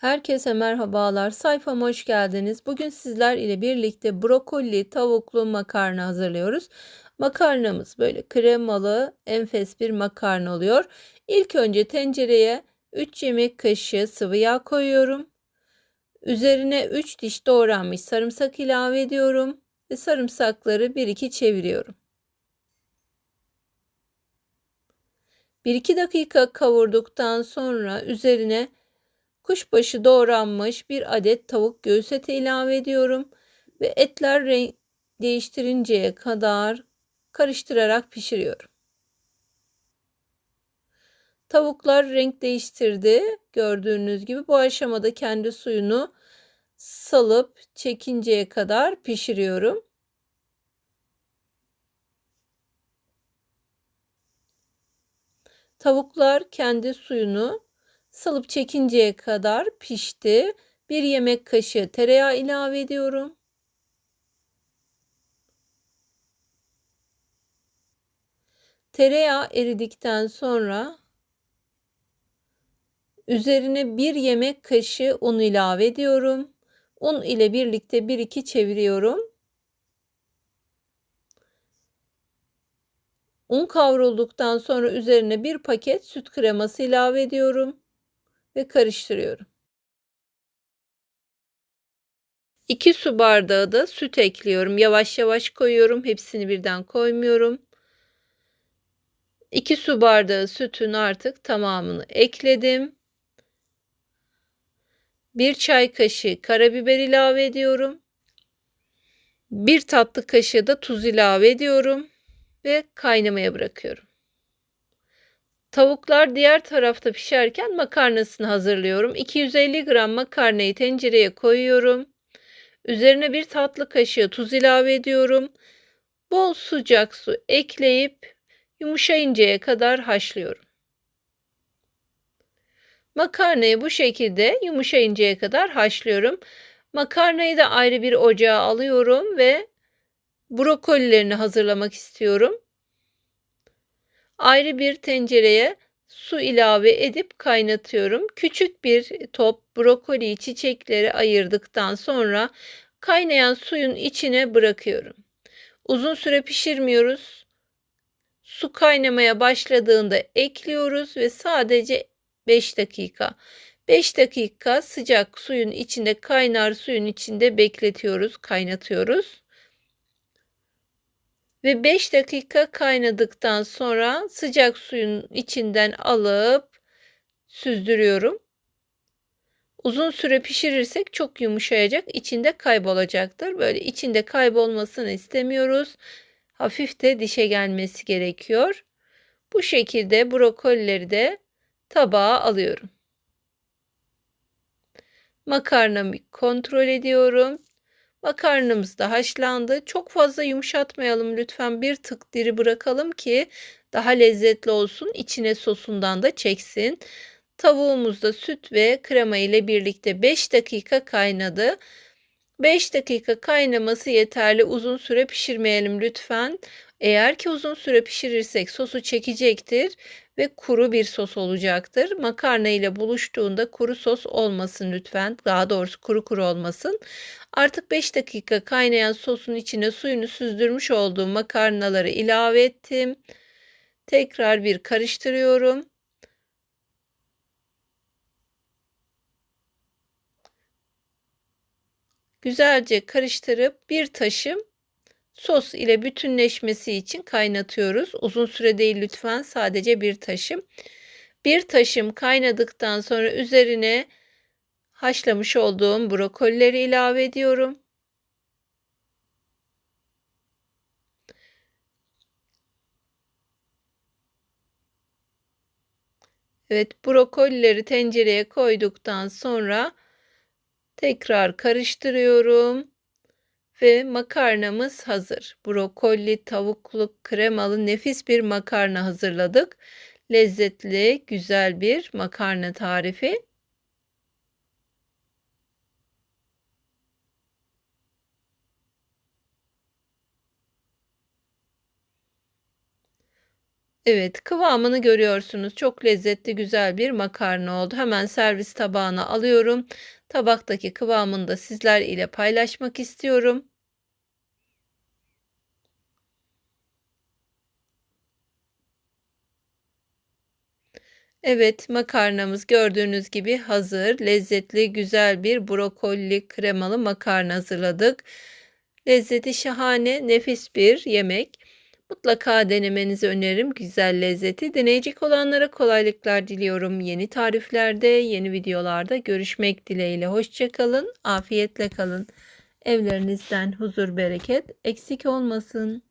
Herkese merhabalar. Sayfama hoş geldiniz. Bugün sizler ile birlikte brokoli tavuklu makarna hazırlıyoruz. Makarnamız böyle kremalı, enfes bir makarna oluyor. İlk önce tencereye 3 yemek kaşığı sıvı yağ koyuyorum. Üzerine 3 diş doğranmış sarımsak ilave ediyorum ve sarımsakları 1-2 çeviriyorum. 1-2 dakika kavurduktan sonra üzerine Kuşbaşı doğranmış bir adet tavuk göğüs eti ilave ediyorum ve etler renk değiştirinceye kadar karıştırarak pişiriyorum. Tavuklar renk değiştirdi. Gördüğünüz gibi bu aşamada kendi suyunu salıp çekinceye kadar pişiriyorum. Tavuklar kendi suyunu Salıp çekinceye kadar pişti. Bir yemek kaşığı tereyağı ilave ediyorum. Tereyağı eridikten sonra üzerine bir yemek kaşığı un ilave ediyorum. Un ile birlikte 1-2 çeviriyorum. Un kavrulduktan sonra üzerine bir paket süt kreması ilave ediyorum ve karıştırıyorum. 2 su bardağı da süt ekliyorum. Yavaş yavaş koyuyorum. Hepsini birden koymuyorum. 2 su bardağı sütün artık tamamını ekledim. 1 çay kaşığı karabiber ilave ediyorum. 1 tatlı kaşığı da tuz ilave ediyorum ve kaynamaya bırakıyorum. Tavuklar diğer tarafta pişerken makarnasını hazırlıyorum. 250 gram makarnayı tencereye koyuyorum. Üzerine bir tatlı kaşığı tuz ilave ediyorum. Bol sıcak su ekleyip yumuşayıncaya kadar haşlıyorum. Makarnayı bu şekilde yumuşayıncaya kadar haşlıyorum. Makarnayı da ayrı bir ocağa alıyorum ve brokolilerini hazırlamak istiyorum. Ayrı bir tencereye su ilave edip kaynatıyorum. Küçük bir top brokoli çiçekleri ayırdıktan sonra kaynayan suyun içine bırakıyorum. Uzun süre pişirmiyoruz. Su kaynamaya başladığında ekliyoruz ve sadece 5 dakika 5 dakika sıcak suyun içinde kaynar suyun içinde bekletiyoruz, kaynatıyoruz ve 5 dakika kaynadıktan sonra sıcak suyun içinden alıp süzdürüyorum. Uzun süre pişirirsek çok yumuşayacak, içinde kaybolacaktır. Böyle içinde kaybolmasını istemiyoruz. Hafif de dişe gelmesi gerekiyor. Bu şekilde brokolileri de tabağa alıyorum. Makarnamı kontrol ediyorum. Makarnamız da haşlandı. Çok fazla yumuşatmayalım lütfen. Bir tık diri bırakalım ki daha lezzetli olsun. İçine sosundan da çeksin. Tavuğumuz da süt ve krema ile birlikte 5 dakika kaynadı. 5 dakika kaynaması yeterli. Uzun süre pişirmeyelim lütfen. Eğer ki uzun süre pişirirsek sosu çekecektir ve kuru bir sos olacaktır. Makarna ile buluştuğunda kuru sos olmasın lütfen. Daha doğrusu kuru kuru olmasın. Artık 5 dakika kaynayan sosun içine suyunu süzdürmüş olduğum makarnaları ilave ettim. Tekrar bir karıştırıyorum. Güzelce karıştırıp bir taşım sos ile bütünleşmesi için kaynatıyoruz. Uzun süre değil lütfen sadece bir taşım. Bir taşım kaynadıktan sonra üzerine haşlamış olduğum brokolileri ilave ediyorum. Evet brokolileri tencereye koyduktan sonra tekrar karıştırıyorum ve makarnamız hazır. Brokoli, tavuklu, kremalı nefis bir makarna hazırladık. Lezzetli, güzel bir makarna tarifi. Evet, kıvamını görüyorsunuz. Çok lezzetli, güzel bir makarna oldu. Hemen servis tabağına alıyorum. Tabaktaki kıvamını da sizler ile paylaşmak istiyorum. Evet, makarnamız gördüğünüz gibi hazır. Lezzetli, güzel bir brokoli kremalı makarna hazırladık. Lezzeti şahane, nefis bir yemek. Mutlaka denemenizi öneririm güzel lezzeti. Deneyecek olanlara kolaylıklar diliyorum. Yeni tariflerde, yeni videolarda görüşmek dileğiyle. Hoşçakalın, afiyetle kalın. Evlerinizden huzur, bereket eksik olmasın.